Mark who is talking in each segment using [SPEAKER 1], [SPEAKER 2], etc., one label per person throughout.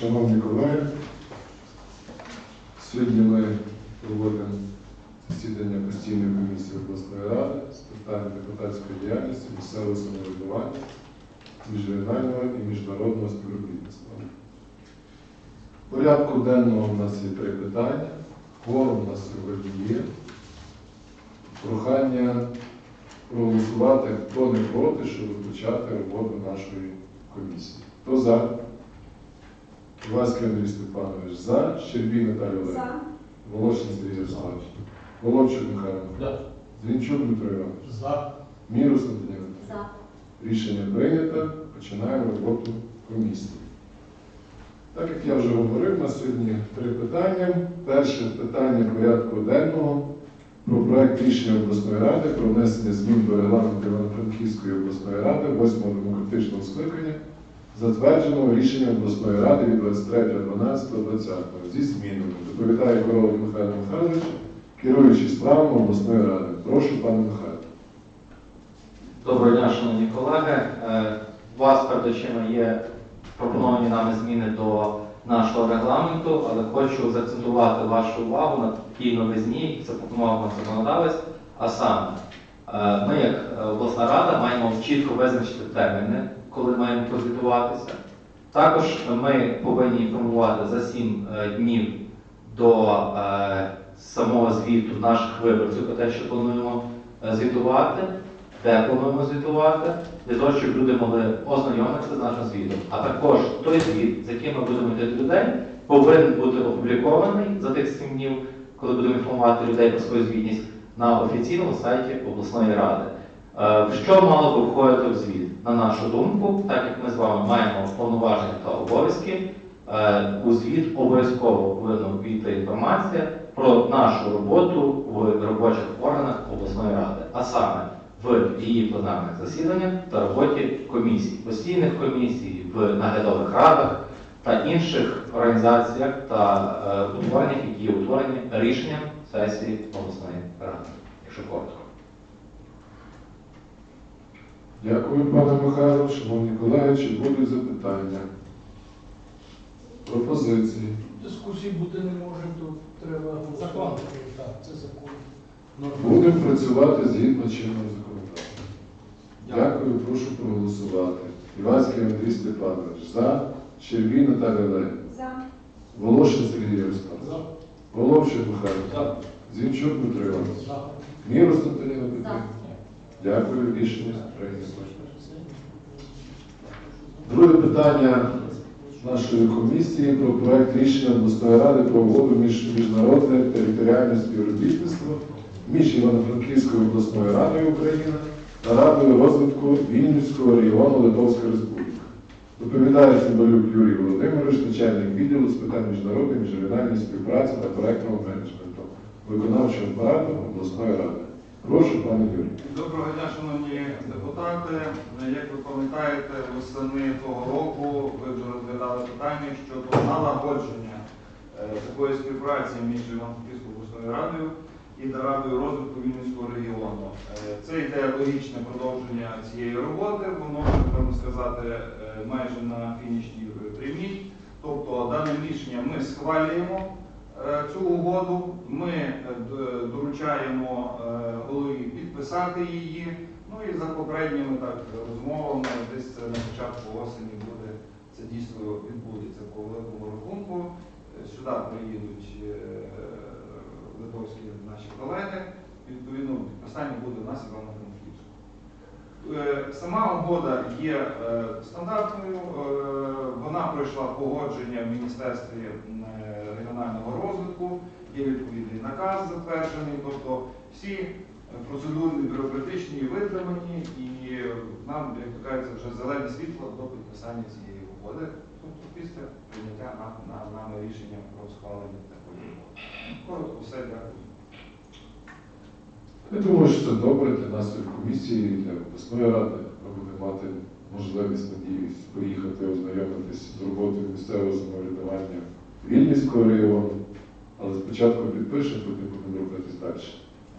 [SPEAKER 1] Шановні колеги, сьогодні ми проводимо засідання постійної комісії обласної ради з питань депутатської діяльності, місцевого самоврядування, міжрегіонального і міжнародного співробітництва. Порядку денного у нас є три питання. Форум у нас сьогодні є. Прохання проголосувати, хто не проти, щоб почати роботу нашої комісії. Хто за? Іванський Андрій Степанович за, Щербій Наталія Олегівна,
[SPEAKER 2] За.
[SPEAKER 1] Волошин Сергій Ярославович, Володчук Михайло,
[SPEAKER 3] Да.
[SPEAKER 1] Зінчук Дмитро Іванович,
[SPEAKER 3] За.
[SPEAKER 1] Мірус Антоніна.
[SPEAKER 2] За.
[SPEAKER 1] Рішення прийнято. Починаємо роботу комісії. Так як я вже говорив, на сьогодні три питання. Перше питання порядку денного про проект рішення обласної ради про внесення змін до регламенту Івано-Франківської обласної ради 8-го демократичного скликання, затвердженого рішенням обласної ради від 23.12.20 зі змінами. Доповідає Королов Михайло Михайлович, керуючий справами обласної ради. Прошу, пане Михайло.
[SPEAKER 4] Доброго дня, шановні колеги. Е, У вас перед очима є пропоновані нами зміни до нашого регламенту, але хочу заакцентувати вашу увагу на такій новизні, які запропонував нам законодавець. А саме, е, ми, як е, обласна рада, маємо чітко визначити терміни, коли маємо прозвітуватися. Також ми повинні інформувати за 7 днів до е, самого звіту наших виборців про те, що плануємо е, звітувати, де плануємо звітувати, для того, щоб люди могли ознайомитися з нашим звітом. А також той звіт, з яким ми будемо йти до людей, повинен бути опублікований за тих 7 днів, коли будемо інформувати людей про свою звітність на офіційному сайті обласної ради. Е, що мало би входити в звіт? На нашу думку, так як ми з вами маємо повноваження та обов'язки, е, у звіт обов'язково повинна війти інформація про нашу роботу в робочих органах обласної ради, а саме в її пленарних засіданнях та роботі комісій, постійних комісій, в наглядових радах та інших організаціях та е, утвореннях, які утворені рішенням сесії обласної ради, якщо коротко.
[SPEAKER 1] Дякую, пане Михайло. Шановні колеги, чи будуть запитання? Пропозиції?
[SPEAKER 3] Дискусії бути не може, то треба закон. Так, це закон.
[SPEAKER 1] Будемо працювати згідно чинного законодавства. Дякую, прошу проголосувати. Іванський Андрій Степанович за. Щербій Наталія Олегівна.
[SPEAKER 2] За.
[SPEAKER 1] Волошин Сергій Ярославович.
[SPEAKER 3] За.
[SPEAKER 1] Головчик Михайло.
[SPEAKER 3] За.
[SPEAKER 1] Зінчук Дмитро Іванович.
[SPEAKER 3] За.
[SPEAKER 1] Мірус
[SPEAKER 2] За.
[SPEAKER 1] Петрівна. Дякую, рішення прийнято. Друге питання нашої комісії про проект рішення обласної ради про угоду між міжнародне територіальне співробітництво між Івано-Франківською обласною радою України та Радою розвитку Вільнюського регіону Литовська Республіка. Доповідає Цимбалюк Юрій Володимирович, начальник відділу з питань міжнародної міжрегіональної співпраці та проектного менеджменту виконавчого апарату обласної ради. Прошу, пане Юрій.
[SPEAKER 5] Доброго дня, шановні депутати. Як ви пам'ятаєте, восени того року ви вже розглядали питання щодо налагодження е, такої співпраці між Івано-Франківською обласною радою і Радою розвитку Вінницького регіону. Е, Це йде логічне продовження цієї роботи, воно, можна сказати, е, майже на фінішній прямій. Тобто даним рішенням ми схвалюємо цю угоду, ми е, доручаємо е, голові підписати її. Ну і за попередніми так розмовами, десь це на початку осені буде це дійсно відбудеться по великому рахунку. Е, Сюди приїдуть е, литовські наші колеги. Відповідно, підписання буде у нас. Е, Сама угода є е, стандартною. е, Вона пройшла погодження в Міністерстві е, регіонального розвитку, є відповідний наказ затверджений. Тобто всі процедурні бюрократичні витримані і нам, як то кажеться, вже зелене світло до підписання цієї угоди. Тобто після прийняття на- на- нами рішення про схвалення такої угоди. Коротко все, дякую.
[SPEAKER 1] Я думаю, що це добре для нас як комісії, для обласної ради. Ми будемо мати можливість, надіюсь, поїхати ознайомитись з роботою місцевого самоврядування Вільнівського району. Але спочатку підпишемо, потім будемо рухатись далі.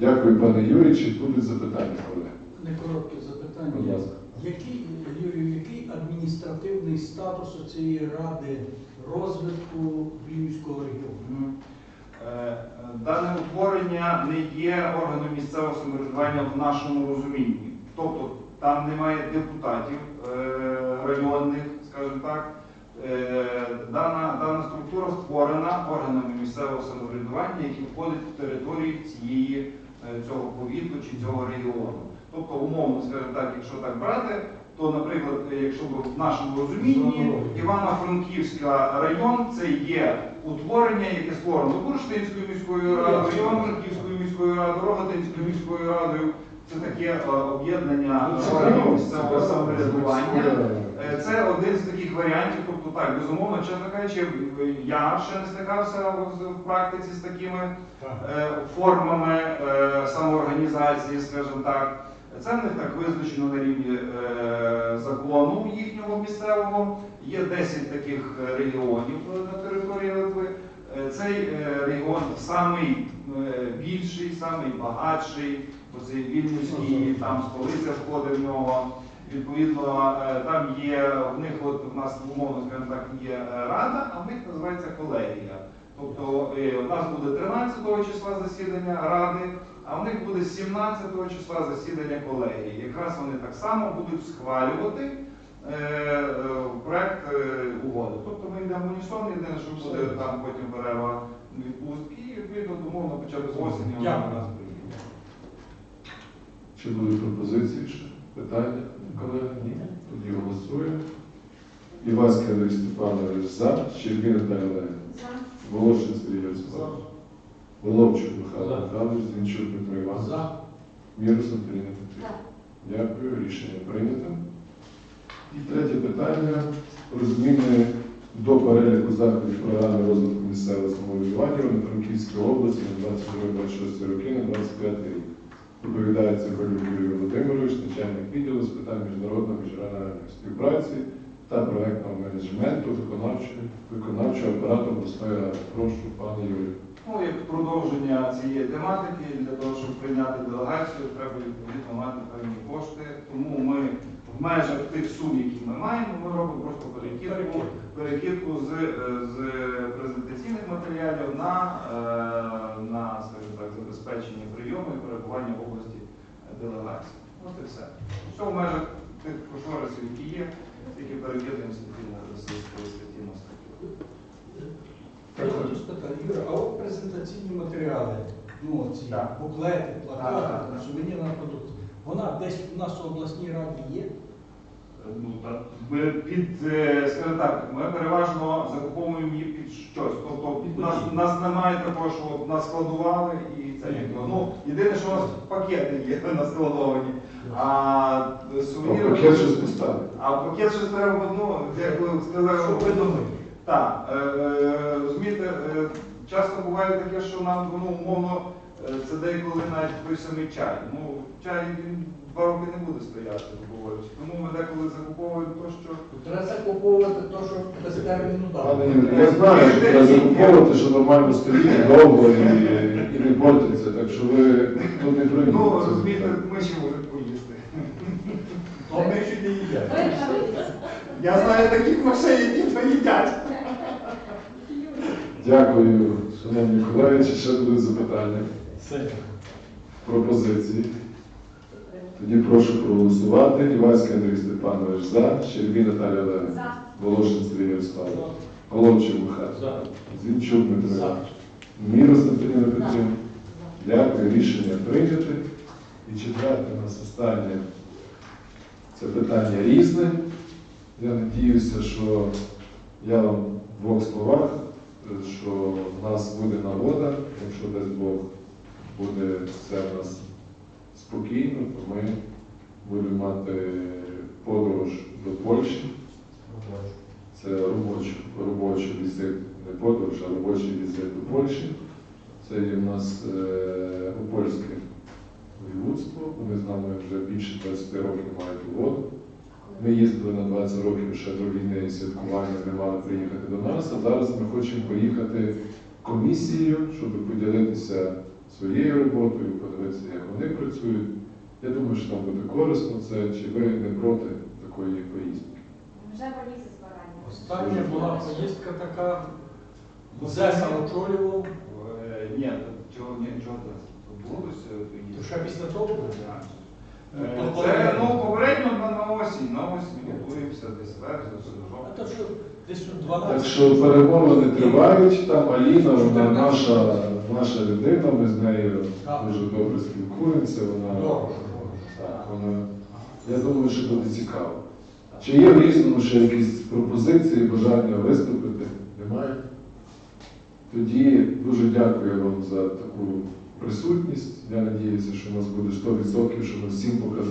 [SPEAKER 1] Дякую, пане Юрій. Чи будуть запитання, колеги?
[SPEAKER 3] Не коротке
[SPEAKER 1] Будь
[SPEAKER 3] запитання.
[SPEAKER 1] ласка.
[SPEAKER 3] Який, Юрію, який адміністративний статус цієї ради розвитку Львівського регіону?
[SPEAKER 5] Е, Дане утворення не є органом місцевого самоврядування в нашому розумінні. Тобто там немає депутатів е, районних, скажімо так. Е, дана структура створена органами місцевого самоврядування, які входять в територію цієї, е, цього повіту чи цього регіону. Тобто, умовно, скажімо так, якщо так брати, то, наприклад, якщо в нашому розумінні Івано-Франківська район це є утворення, яке створено Бурштинською міською радою, Івано-Франківською міською радою, Рогатинською міською радою. Це таке е, об'єднання
[SPEAKER 1] Ну,
[SPEAKER 5] органів місцевого самоврядування. Е, Це один з таких варіантів. Тобто так, безумовно, чесно кажучи, я ще не стикався в практиці з такими е, формами е, самоорганізації, скажімо так. Це в них так визначено на рівні закону їхнього місцевого. Є 10 таких регіонів на території Литви. Цей регіон самий більший, самий багатший, бо це Вільнюський, там столиця входить в нього. Відповідно, е, там є в них, от в нас умовно скажімо так, є е, рада, а в них називається колегія. Тобто е, у нас буде 13 числа засідання ради, а в них буде 17 числа засідання колегії. Якраз вони так само будуть схвалювати е, е, проект е, угоди. Тобто ми йдемо в унісон, єдине, що буде там потім перерва відпустки, і відповідно домовно хоча б з осені вона до нас приїде.
[SPEAKER 1] Чи будуть пропозиції ще? Питання, колеги? Ні. Тоді голосуємо. Іванський Андрій Степанович за. Щербіна Наталія Олегівна. Волошин Сергій Ярослав. Головчук Михайло
[SPEAKER 3] За.
[SPEAKER 1] Михайлович, Зінчук Дмитро Іванович.
[SPEAKER 3] За.
[SPEAKER 1] Мірус Антоніна Петрівна. Дякую, рішення прийнято. І третє питання про зміни до переліку заходів програми розвитку місцевого самоврядування в Франківській області на 22-26 роки на 25 рік. Доповідає Цимбалюк Юрій Володимирович, начальник відділу з питань міжнародної міжрегіональної співпраці та проектного менеджменту виконавчого, виконавчого апарату обласної ради. Прошу, пане Юрію.
[SPEAKER 5] Ну, як продовження цієї тематики, для того, щоб прийняти делегацію, треба відповідно мати певні кошти. Тому ми в межах тих сум, які ми маємо, ми робимо просто перекидку, перекидку з, е, з презентаційних матеріалів на, забезпечення прийому і перебування в області делегації. От і все. Все в межах тих кошторисів, які є, тільки перекидаємо статті на статті на статтю.
[SPEAKER 3] Я хочу спитати, Юра, а от презентаційні матеріали, ну ці буклети, плакати, сувенірна продукція, вона десь у нас в обласній раді є?
[SPEAKER 5] Ну, ми під, е, скажімо так, ми переважно закуповуємо її під щось. Тобто
[SPEAKER 3] Під
[SPEAKER 5] нас, нас немає такого, що от нас складували і це
[SPEAKER 3] Ні.
[SPEAKER 5] ніхто. Ну, єдине, що у нас пакети є наскладовані. А
[SPEAKER 1] А
[SPEAKER 5] сувеніри.
[SPEAKER 1] пакет щось поставити.
[SPEAKER 5] А пакет щось треба, ну, як ви сказали,
[SPEAKER 3] Щоб ви
[SPEAKER 5] так, е, е, розумієте, е, часто буває таке, що нам ну, умовно е, це деколи навіть той самий чай. Ну, чай він два роки не буде стояти, говорячи. Тому ми деколи закуповуємо то, що
[SPEAKER 3] Треба закуповувати те, що без терміну дали.
[SPEAKER 1] Я знаю, що треба закуповувати, що нормально стоїть довго і, і не портиться, так що ви тут не
[SPEAKER 5] ну розумієте, ми ще можемо поїсти.
[SPEAKER 3] А ми ще не їдять.
[SPEAKER 5] Я знаю таких машин, які то їдять.
[SPEAKER 1] Дякую, шановні колеги. Чи ще будуть запитання,
[SPEAKER 3] Все.
[SPEAKER 1] пропозиції? Тоді прошу проголосувати. Іванський Андрій Степанович за, Щербій Наталія Олегівна, Волошин Сергій Ярославович, Головчик Михайло,
[SPEAKER 3] За.
[SPEAKER 1] Зінчук Дмитро
[SPEAKER 3] За.
[SPEAKER 1] Іванович, Мірос Петрівна. Дякую, рішення прийнято. І четверте у нас останнє. Це питання різне. Я надіюся, що я вам в двох словах, е, що в нас буде нагода, якщо дасть Бог буде все в нас спокійно, то ми будемо мати подорож до Польщі. Це робочий, робочий візит, не подорож, а робочий візит до Польщі. Це є в нас е, польське воєводство. Вони з нами вже більше 20 років мають угоду. Ми їздили на 20 років ще до війни і святкування, не мали приїхати до нас, а зараз ми хочемо поїхати комісією, щоб поділитися своєю роботою, подивитися, як вони працюють. Я думаю, що там буде корисно це, чи ви не проти такої поїздки.
[SPEAKER 2] Вже збирання.
[SPEAKER 3] Остання була поїздка така, Зеса очолював,
[SPEAKER 5] Е, Ні, то чого ні, чого це? То було е, тоді?
[SPEAKER 3] то ще після того було.
[SPEAKER 5] Е, Це ну попередньо на, на осінь, на осінь готуємося десь вересня, все до
[SPEAKER 3] А
[SPEAKER 5] жовтня.
[SPEAKER 3] то що десь у
[SPEAKER 1] Так що перемовини тривають, там Аліна, вона наша, наша людина, ми з нею дуже добре спілкуємося. Вона, так, вона, я думаю, що буде цікаво. Чи є в різному ще якісь пропозиції, бажання виступити? Немає? Тоді дуже дякую вам за таку присутність. Я сподіваюся, що у нас буде 100%, що ми всім показали.